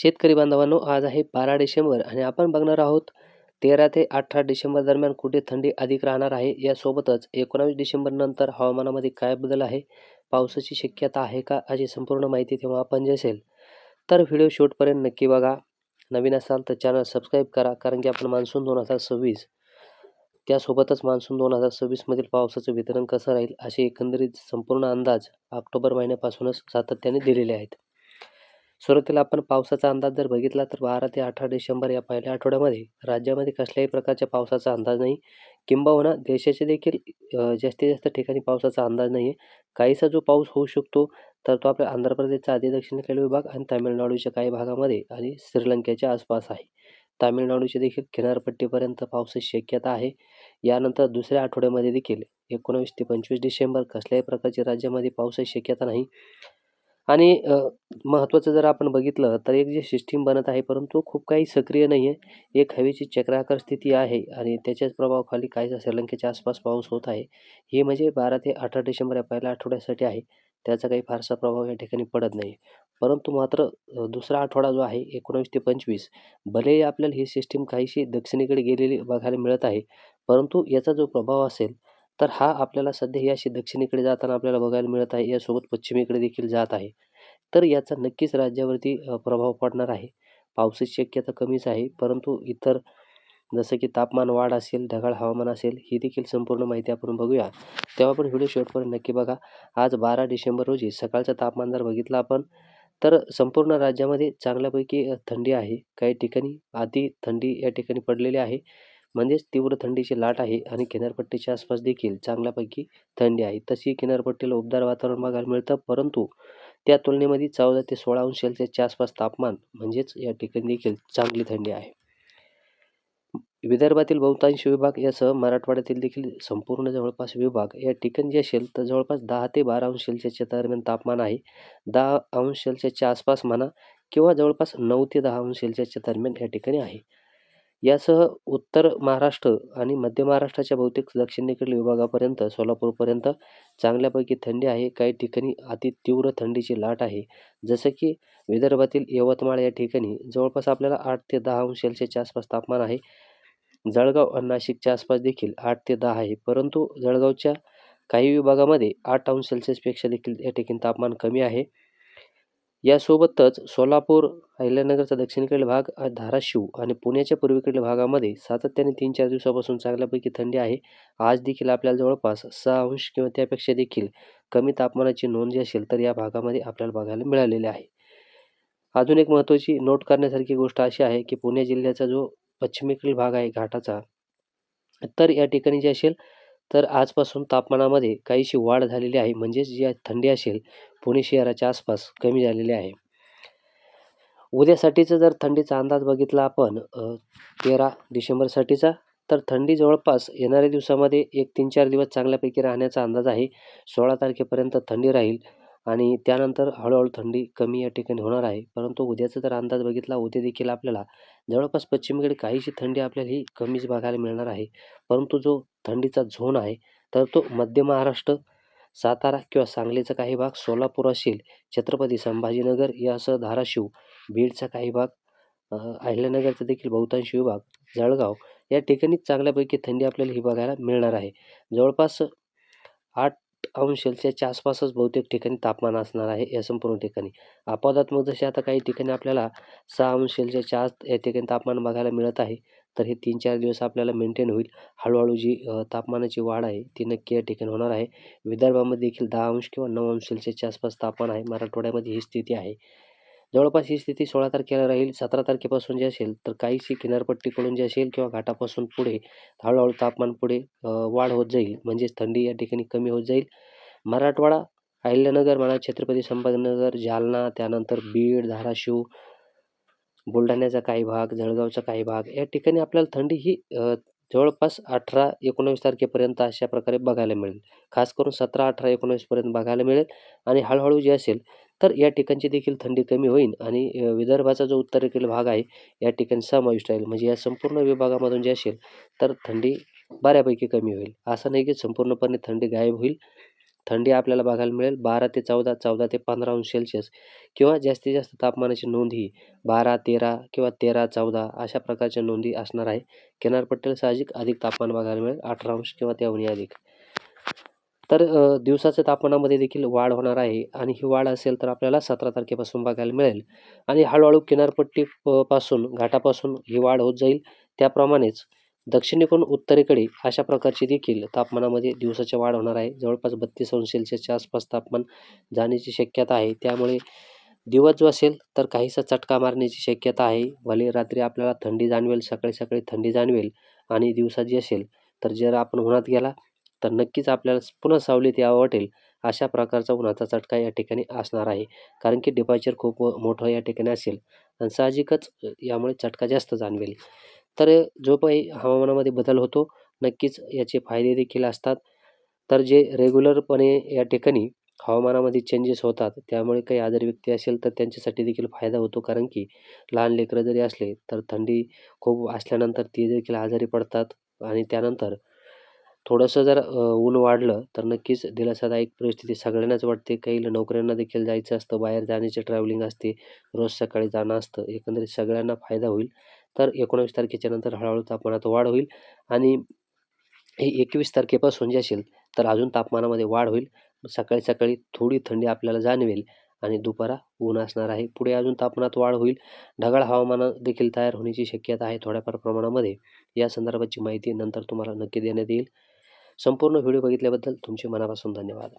शेतकरी बांधवांनो आज आहे बारा डिसेंबर आणि आपण बघणार आहोत तेरा ते अठरा डिसेंबर दरम्यान कुठे थंडी अधिक राहणार आहे? यासोबतच एकोणावीस डिसेंबर नंतर हवामानामध्ये काय बदल आहे? पावसाची शक्यता आहे का? अशी संपूर्ण माहिती तेव्हा आपण जे असेल तर व्हिडिओ शेवटपर्यंत नक्की बघा. नवीन असाल तर चॅनल सबस्क्राईब करा कारण की आपण मान्सून दोन हजार सव्वीस त्यासोबतच मान्सून दोन हजार सव्वीसमधील पावसाचं वितरण कसं राहील असे एकंदरीत संपूर्ण अंदाज ऑक्टोबर महिन्यापासूनच सातत्याने दिलेले आहेत. सुरुवातीला आपण पावसाचा अंदाज जर बघितला तर बारा ते अठरा डिसेंबर या पहिल्या आठवड्यामध्ये राज्यामध्ये कसल्याही प्रकारच्या पावसाचा अंदाज नाही. किंबहुना देशाचे देखील जास्तीत जास्त ठिकाणी पावसाचा अंदाज नाही आहे काहीसा जो पाऊस होऊ शकतो तर तो आपल्या आंध्र प्रदेशचा आधी दक्षिणेकडील विभाग आणि तामिळनाडूच्या काही भागामध्ये आणि श्रीलंकेच्या आसपास आहे. तामिळनाडूचे देखील किनारपट्टीपर्यंत पावसाची शक्यता आहे. यानंतर दुसऱ्या आठवड्यामध्ये देखील एकोणावीस ते पंचवीस डिसेंबर कसल्याही प्रकारची राज्यामध्ये पावसाची शक्यता नाही. आणि महत्त्वाचं जर आपण बघितलं तर एक जे सिस्टीम बनत आहे परंतु खूप काही सक्रिय नाही आहे एक हवेची चक्राकार स्थिती आहे आणि त्याच्याच प्रभावाखाली काही श्रीलंकेच्या आसपास पाऊस होत आहे. हे म्हणजे बारा ते अठरा डिसेंबर या पहिल्या आठवड्यासाठी आहे. त्याचा काही फारसा प्रभाव या ठिकाणी पडत नाही. परंतु मात्र दुसरा आठवडा जो आहे एकोणावीस ते पंचवीस भलेही आपल्याला ही सिस्टीम काहीशी दक्षिणेकडे गेलेली बघायला मिळत आहे परंतु याचा जो प्रभाव असेल तर हा आपल्याला सध्या ही अशी दक्षिणेकडे जाताना आपल्याला बघायला मिळत आहे. यासोबत पश्चिमेकडे देखील जात आहे. तर याचा नक्कीच राज्यावरती प्रभाव पडणार आहे. पावसाची शक्यता कमीच आहे. परंतु इतर जसं की तापमान वाढ असेल ढगाळ हवामान असेल ही देखील संपूर्ण माहिती आपण बघूया. तेव्हा पण व्हिडिओ शेवटपर्यंत नक्की बघा. आज बारा डिसेंबर रोजी सकाळचं तापमान जर बघितलं आपण तर संपूर्ण राज्यामध्ये चांगल्यापैकी थंडी आहे. काही ठिकाणी अति थंडी या ठिकाणी पडलेली आहे. म्हणजेच तीव्र थंडीची लाट आहे आणि किनारपट्टीच्या आसपास देखील चांगल्यापैकी थंडी आहे. तशी किनारपट्टीला उबदार वातावरण बघायला मिळतं परंतु त्या तुलनेमध्ये चौदा ते सोळा अंश सेल्सिअसच्या आसपास तापमान म्हणजेच या ठिकाणी देखील चांगली थंडी आहे. विदर्भातील बहुतांश विभाग यासह मराठवाड्यातील देखील संपूर्ण जवळपास विभाग या ठिकाणी जे असेल तर जवळपास दहा ते बारा अंश सेल्सिअसच्या दरम्यान तापमान आहे. दहा अंश सेल्सिअसच्या आसपास म्हणा किंवा जवळपास नऊ ते दहा अंश सेल्सिअसच्या दरम्यान या ठिकाणी आहे. यासह उत्तर महाराष्ट्र आणि मध्य महाराष्ट्राच्या बहुतेक दक्षिणेकडील विभागापर्यंत सोलापूरपर्यंत चांगल्यापैकी थंडी आहे. काही ठिकाणी अति तीव्र थंडीची लाट आहे. जसं की विदर्भातील यवतमाळ या ठिकाणी जवळपास आपल्याला आठ ते दहा अंश सेल्सिअसच्या आसपास तापमान आहे. जळगाव आणि नाशिकच्या आसपास देखील आठ ते दहा आहे. परंतु जळगावच्या काही विभागामध्ये आठ अंश सेल्सिअसपेक्षा देखील या ठिकाणी तापमान कमी आहे. यासोबतच सोलापूर अहिल्यानगरचा दक्षिणेकडील भाग धाराशिव आणि पुण्याच्या पूर्वेकडील भागामध्ये सातत्याने तीन चार दिवसापासून चांगल्यापैकी थंडी आहे. आज देखील आपल्याला जवळपास सहा अंश किंवा त्यापेक्षा देखील कमी तापमानाची नोंद जी असेल तर या भागामध्ये आपल्याला बघायला मिळालेली आहे. अजून एक महत्त्वाची नोट करण्यासारखी गोष्ट अशी आहे की पुणे जिल्ह्याचा जो पश्चिमेकडील भाग आहे घाटाचा तर या ठिकाणी जे असेल तर आजपासून तापमानामध्ये काहीशी वाढ झालेली आहे. म्हणजेच जी थंडी असेल पुणे शहराच्या आसपास कमी झालेली आहे. उद्यासाठीचं जर थंडीचा अंदाज बघितला आपण तेरा डिसेंबरसाठीचा तर थंडी जवळपास येणाऱ्या दिवसामध्ये एक तीन चार दिवस चांगल्यापैकी राहण्याचा अंदाज आहे. सोळा तारखेपर्यंत थंडी राहील आणि त्यानंतर हळूहळू थंडी कमी या ठिकाणी होणार आहे. परंतु उद्याचा जर अंदाज बघितला उद्या देखील आपल्याला जवळपास पश्चिमेकडे काहीशी थंडी आपल्याला ही कमीच बघायला मिळणार आहे. परंतु जो थंडीचा झोन आहे तर तो मध्य महाराष्ट्र सातारा किंवा सांगलीचा काही भाग सोलापूर असेल छत्रपती संभाजीनगर यासह धाराशिव बीडचा काही भाग अहिल्यानगरचा देखील बहुतांश विभाग जळगाव या ठिकाणी चांगल्यापैकी थंडी आपल्याला ही बघायला मिळणार आहे. जवळपास आठ अंश सेल्सिअसच्या आसपासच बहुतेक ठिकाणी तापमान असणार आहे या संपूर्ण ठिकाणी. आपदात्मक जसे आता काही ठिकाणी आपल्याला सहा अंश सेल्सिअसच्या आत या ठिकाणी तापमान बघायला मिळत आहे तर हे तीन चार दिवस आपल्याला मेंटेन होईल. हळूहळू जी तापमानाची वाढ आहे ती नक्की या ठिकाणी होणार आहे. विदर्भामध्ये देखील दहा अंश किंवा नऊ अंश सेल्सिअसच्या आसपास तापमान आहे. मराठवाड्यामध्ये ही स्थिती आहे. जवळपास ही स्थिती सोळा तारखेला राहील सतरा तारखेपासून जे असेल तर काहीशी किनारपट्टीकडून जे असेल किंवा घाटापासून पुढे हळूहळू तापमान पुढे वाढ होत जाईल. म्हणजेच थंडी या ठिकाणी कमी होत जाईल. मराठवाडा अहिल्यानगर म्हणा छत्रपती संभाजीनगर जालना त्यानंतर बीड धाराशिव बुलढाण्याचा काही भाग जळगावचा काही भाग या ठिकाणी आपल्याला थंडी ही जवळपास अठरा एकोणावीस तारखेपर्यंत अशा प्रकारे बघायला मिळेल. खास करून सतरा अठरा एकोणावीसपर्यंत बघायला मिळेल. आणि हळूहळू जे असेल तर या ठिकाणची देखील थंडी कमी होईल आणि विदर्भाचा जो उत्तरेकडील भाग आहे या ठिकाणी समाविष्ट राहील. म्हणजे या संपूर्ण विभागामधून जे असेल तर थंडी बऱ्यापैकी कमी होईल. असं नाही की संपूर्णपणे थंडी गायब होईल. थंडी आपल्याला बघायला मिळेल. बारा ते चौदा चौदा ते पंधरा अंश सेल्सिअस किंवा जास्तीत जास्त तापमानाची नोंद ही बारा तेरा किंवा तेरा चौदा अशा प्रकारच्या नोंदी असणार आहे. किनारपट्टीला साहजिक अधिक तापमान बघायला मिळेल अठरा अंश किंवा त्याहूनही अधिक. तर दिवसाच्या तापमानामध्ये देखील वाढ होणार आहे आणि ही वाढ असेल तर आपल्याला सतरा तारखेपासून बघायला मिळेल. आणि हळूहळू किनारपट्टी पासून घाटापासून ही वाढ होत जाईल. त्याप्रमाणेच दक्षिणेकडून उत्तरेकडे अशा प्रकारची देखील तापमानामध्ये दिवसाच्या वाढ होणार आहे. जवळपास बत्तीस अंश सेल्सिअसच्या आसपास तापमान जाण्याची शक्यता आहे. त्यामुळे दिवस जो असेल तर काहीसा चटका मारण्याची शक्यता आहे. भले रात्री आपल्याला थंडी जाणवेल सकाळी सकाळी थंडी जाणवेल आणि दिवसा जी असेल तर जर आपण उन्हात गेला तर नक्कीच आपल्याला पुन्हा सावलीत यावं वाटेल अशा प्रकारचा उन्हाचा चटका या ठिकाणी असणार आहे. कारण की डिपायचर खूप मोठं या ठिकाणी असेल आणि साहजिकच यामुळे चटका जास्त जाणवेल. तर जो काही हवामानामध्ये बदल होतो नक्कीच याचे फायदे देखील असतात. तर जे रेग्युलरपणे या ठिकाणी हवामानामध्ये चेंजेस होतात त्यामुळे काही आजारी व्यक्ती असेल तर त्यांच्यासाठी देखील फायदा होतो. कारण की लहान लेकरं जरी असले तर थंडी खूप असल्यानंतर ती देखील आजारी पडतात आणि त्यानंतर थोडंसं जर ऊन वाढलं तर नक्कीच दिलासादायक परिस्थिती सगळ्यांनाच वाटते. काही नोकऱ्यांना देखील जायचं असतं बाहेर जाण्याची ट्रॅव्हलिंग असते रोज सकाळी जाणं असतं एकंदरीत सगळ्यांना फायदा होईल. तर एकोणावीस तारखेच्या नंतर हळूहळू तापमानात वाढ होईल आणि हे एकवीस तारखेपासून जे असेल तर अजून तापमानामध्ये वाढ होईल. सकाळी सकाळी थोडी थंडी आपल्याला जाणवेल आणि दुपारा ऊन असणार आहे. पुढे अजून तापमानात वाढ होईल. ढगाळ हवामान देखील तयार होण्याची शक्यता आहे थोड्याफार प्रमाणामध्ये. या संदर्भाची माहिती नंतर तुम्हाला नक्की देण्यात येईल. संपूर्ण व्हिडिओ बघितल्याबद्दल तुमचे मनापासून धन्यवाद.